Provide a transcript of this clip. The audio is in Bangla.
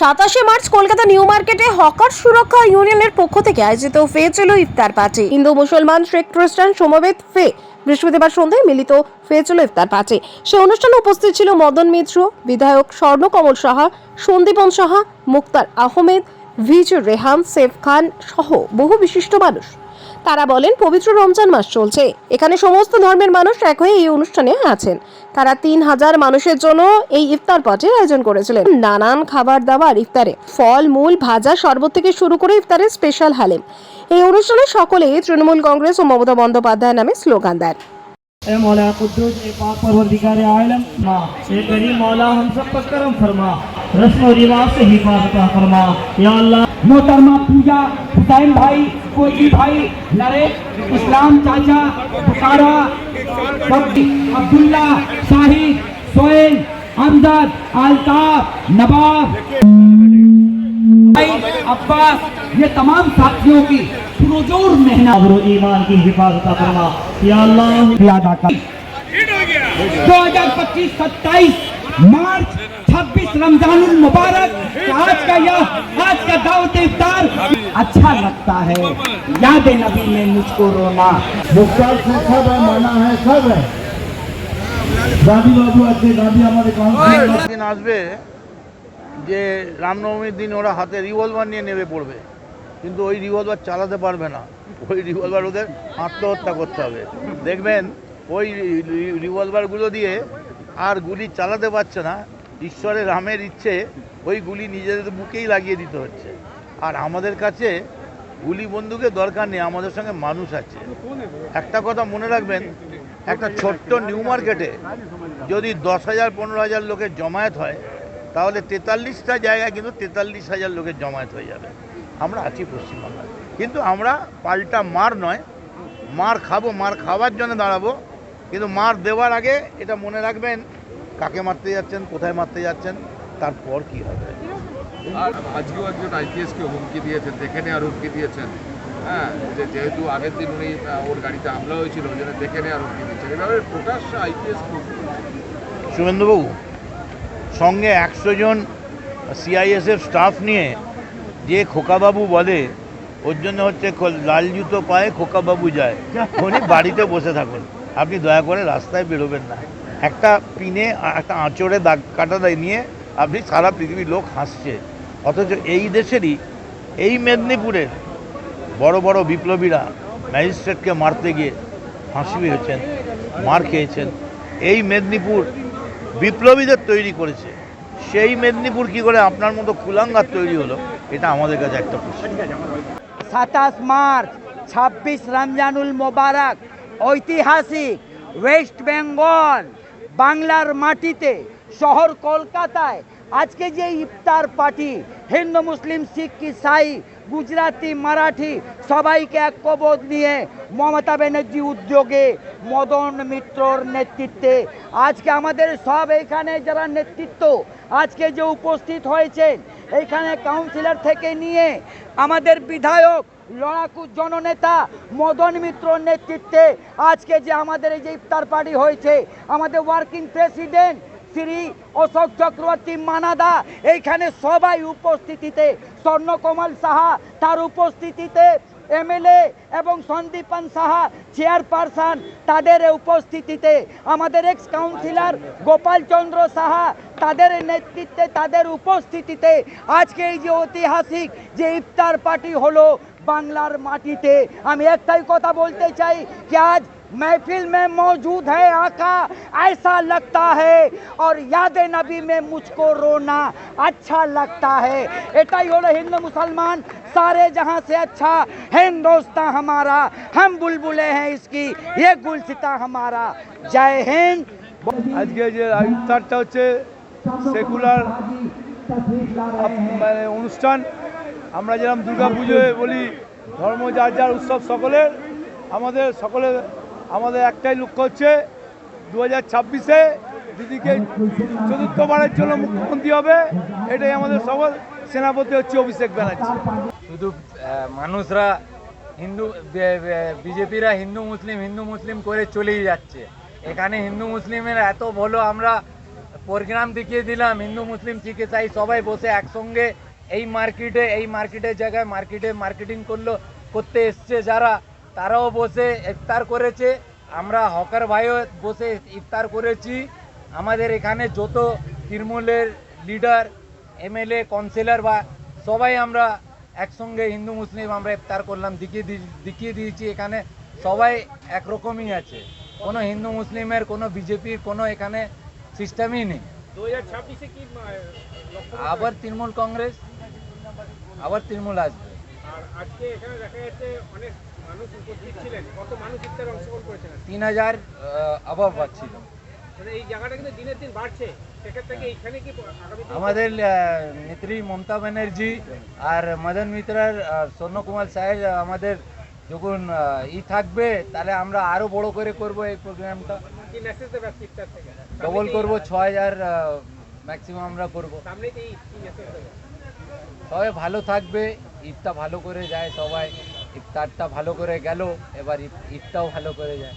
সাতাশে মার্চ কলকাতা নিউ মার্কেটে হকার সুরক্ষা ইউনিয়নের পক্ষ থেকে আয়োজিত ফে ইফতার পার্টি। হিন্দু, মুসলমান, শেখ, খ্রিস্টান সমবেত ফে বৃহস্পতিবার সন্ধ্যায় মিলিত ফে ছিল ইফতার পার্টি। সে অনুষ্ঠানে উপস্থিত ছিল মদন মিত্র, বিধায়ক স্বর্ণকমল সাহা, সন্দীপন সাহা, মুক্তার আহমেদ, ভিজ রেহান, সেফ খান সহ বহু বিশিষ্ট মানুষ। তারা বলেন, পবিত্র রমজান মাস চলছে। এখানে সমস্ত ধর্মের মানুষ এক হয়ে এই অনুষ্ঠানে আছেন। তারা তিন হাজার মানুষের জন্য এই ইফতার পার্টির আয়োজন করেছিলেন। নানান খাবার দাবার ইফতারে। ফল, মূল, ভাজা শরবত থেকে শুরু করে ইফতারের স্পেশাল হালিম। এই অনুষ্ঠানে সকলেই তৃণমূল কংগ্রেস ও মমতা বন্দ্যোপাধ্যায় নামে স্লোগান দেন। ए मौला कुद्दूस, ए पाक परवरदिगार आलम, माँ। ए करीम मौला, हम सब पर करम फरमा। रस्म और रिवाज से हिफाजत फरमा। या अल्लाह, मोहतरमा पूजा, हुसैन भाई कोई भाई नरेश इस्लाम चाचा बुखारा अब्दुल्ला शाहिद सोहेल अमजद अल्ताफ नवाब, भाई, अब्बास ये तमाम साथियों की पुरजोर मेहनत और ईमान की हिफाजत फरमा या अल्लाह अदा कर 2025 27 मार्च 26 रमजानुल मुबारक आज का यह आज का दावत इफ्तार अच्छा लगता है याद नबी में मुझको रोना মুক্তার সব মানা হয় সব গান্ধী বাবু আছে গান্ধী আমাদের কাউন্সিলর দিন আসবে যে রামনবমীর দিন ওরা হাতে রিভলভার নিয়ে নেমে পড়বে কিন্তু ওই রিভলভার চালাতে পারবে না। ওই রিভলভার ওদের আত্মহত্যা করতে হবে। দেখবেন, ওই রিভলভারগুলো দিয়ে আর গুলি চালাতে পারছে না। ঈশ্বরের রামের ইচ্ছে, ওই গুলি নিজেদের বুকেই লাগিয়ে দিতে হচ্ছে। আর আমাদের কাছে গুলি বন্দুকের দরকার নেই, আমাদের সঙ্গে মানুষ আছে। একটা কথা মনে রাখবেন, একটা ছোট্ট নিউ মার্কেটে যদি দশ হাজার, পনেরো হাজার লোকের জমায়েত হয়, তাহলে তেতাল্লিশটা জায়গায় কিন্তু তেতাল্লিশ হাজার লোকের জমায়েত হয়ে যাবে। আমরা আছি পশ্চিমবাংলায়। কিন্তু আমরা পাল্টা মার নয় মার খাব মার খাওয়ার জন্য দাঁড়াবো। কিন্তু মার দেওয়ার আগে এটা মনে রাখবেন কাকে মারতে যাচ্ছেন কোথায় মারতে যাচ্ছেন তারপর কি হবে। আর আজকেও একজন আইপিএসকে হুমকি দিয়েছেন দেখে নেওয়ার হুমকি দিয়েছেন। হ্যাঁ যে যেহেতু আগের দিন উনি ওর গাড়িতে হামলা হয়েছিল ওই জন্য দেখে নেওয়ার হুমকি দিচ্ছেন এভাবে প্রকাশ্যে আইপিএস শুভেন্দুবাবু সঙ্গে একশো জন সিআইএসএফ স্টাফ নিয়ে যে খোকাবাবু বলে, ওর জন্য হচ্ছে লাল জুতো পায়ে খোকাবাবু যায়। উনি বাড়িতে বসে থাকুন। আপনি দয়া করে রাস্তায় বেরোবেন না। একটা পিনে, একটা আঁচড়ে দাগ কাটা নিয়ে আপনি সারা পৃথিবীর লোক হাসছে। অথচ এই দেশেরই, এই মেদিনীপুরের বড় বড় বিপ্লবীরা ম্যাজিস্ট্রেটকে মারতে গিয়ে ফাঁসি হয়েছেন মার খেয়েছেন। এই মেদিনীপুর বিপ্লবীদের তৈরি করেছে। সেই মেদিনীপুর কি করে আপনার মতো কুলাঙ্গার তৈরি হলো? এটা আমাদের কাছে একটা প্রশ্ন। সাতাশ মার্চ, ছাব্বিশ রমজানুল মোবারক, ঐতিহাসিক ওয়েস্ট বেঙ্গল, বাংলার মাটিতে, শহর কলকাতায়। আজকে যে ইফতার পার্টি, হিন্দু, মুসলিম, শিখ, ইসাই গুজরাটি মারাঠি, সবাইকে এক ঐক্যবোধ নিয়ে মমতা ব্যানার্জি উদ্যোগে মদন মিত্রর নেতৃত্বে। আজকে আমাদের সব এখানে যারা নেতৃত্ব, আজকে যে উপস্থিত হয়েছেন এইখানে কাউন্সিলর থেকে নিয়ে আমাদের বিধায়ক, লড়াকু জননেতা, মদন মিত্র নেতৃত্বে আজকে যে আমাদের এই যে ইফতার পার্টি হয়েছে, আমাদের ওয়ার্কিং প্রেসিডেন্ট শ্রী অশোক চক্রবর্তী মানাদা, এইখানে সবাই উপস্থিতিতে, স্বর্ণকমল সাহা তার উপস্থিতিতে এমএলএ এবং সন্দীপন সাহা চেয়ারপারসন তাদের উপস্থিতিতে আমাদের এক্স কাউন্সিলর গোপাল চন্দ্র সাহা তাদের নেতৃত্বে তাদের উপস্থিতিতে আজকে এই যে ঐতিহাসিক যে ইফতার পার্টি হলো বাংলার মাটিতে আমি একটাই কথা বলতে চাই कि आज महफिल में मौजूद है आका ऐसा लगता है और याद नबी में मुझको रोना अच्छा लगता है एटाई हलो हिंदू मुसलमान सारे जहां से अच्छा हिंदुस्तान हमारा हम बुलबुले हैं इसकी ये गुलसिता हमारा जय हिंद আজকে যে ইফতারটা হচ্ছে সেকুলার মানে অনুষ্ঠান আমরা যেরকম দুর্গা পুজোয় বলি ধর্ম যার যার উৎসব সকলের আমাদের সকলের আমাদের একটাই লক্ষ্য হচ্ছে দু হাজার ছাব্বিশে দিদিকে চতুর্থবারের জন্য মুখ্যমন্ত্রী হবে এটাই আমাদের সকল সেনাপতি হচ্ছে অভিষেক ব্যানার্জি শুধু মানুষরা হিন্দু বিজেপিরা হিন্দু মুসলিম হিন্দু মুসলিম করে চলেই যাচ্ছে। এখানে হিন্দু মুসলিমের এত ভালো, আমরা প্রোগ্রাম দেখিয়ে দিলাম, হিন্দু মুসলিম শিখ ইসাই সবাই বসে একসঙ্গে এই মার্কেটে, এই মার্কেটের জায়গায় মার্কেটে মার্কেটিং করল, করতে এসছে যারা, তারাও বসে ইফতার করেছে। আমরা হকার ভাইও বসে ইফতার করেছি। আমাদের এখানে যত তৃণমূলের লিডার এমএলএ কাউন্সিলর বা সবাই আমরা একসঙ্গে হিন্দু মুসলিম আমরা ইফতার করলাম দেখিয়ে দেখিয়ে দিয়েছি এখানে সবাই একরকমই আছে। কোনো হিন্দু মুসলিমের কোনো বিজেপির কোনো এখানে সিস্টেমই নেই। আবার তৃণমূল কংগ্রেস আবার তৃণমূল আসবে। তিন হাজার অভাব ছিল আমাদের নেত্রী মমতা ব্যানার্জি আর মদন মিত্রার আর স্বর্ণ কুমার সাহেব আমাদের যখন ই থাকবে তাহলে আমরা আরও বড় করে করব এই প্রোগ্রামটা ডবল করব ছ হাজার ম্যাক্সিমাম আমরা করব। সবাই ভালো থাকবে ঈদটা ভালো করে যায় সবাই। ইফতারটা ভালো করে গেল এবার ঈদ- ঈদটাও ভালো করে যায়।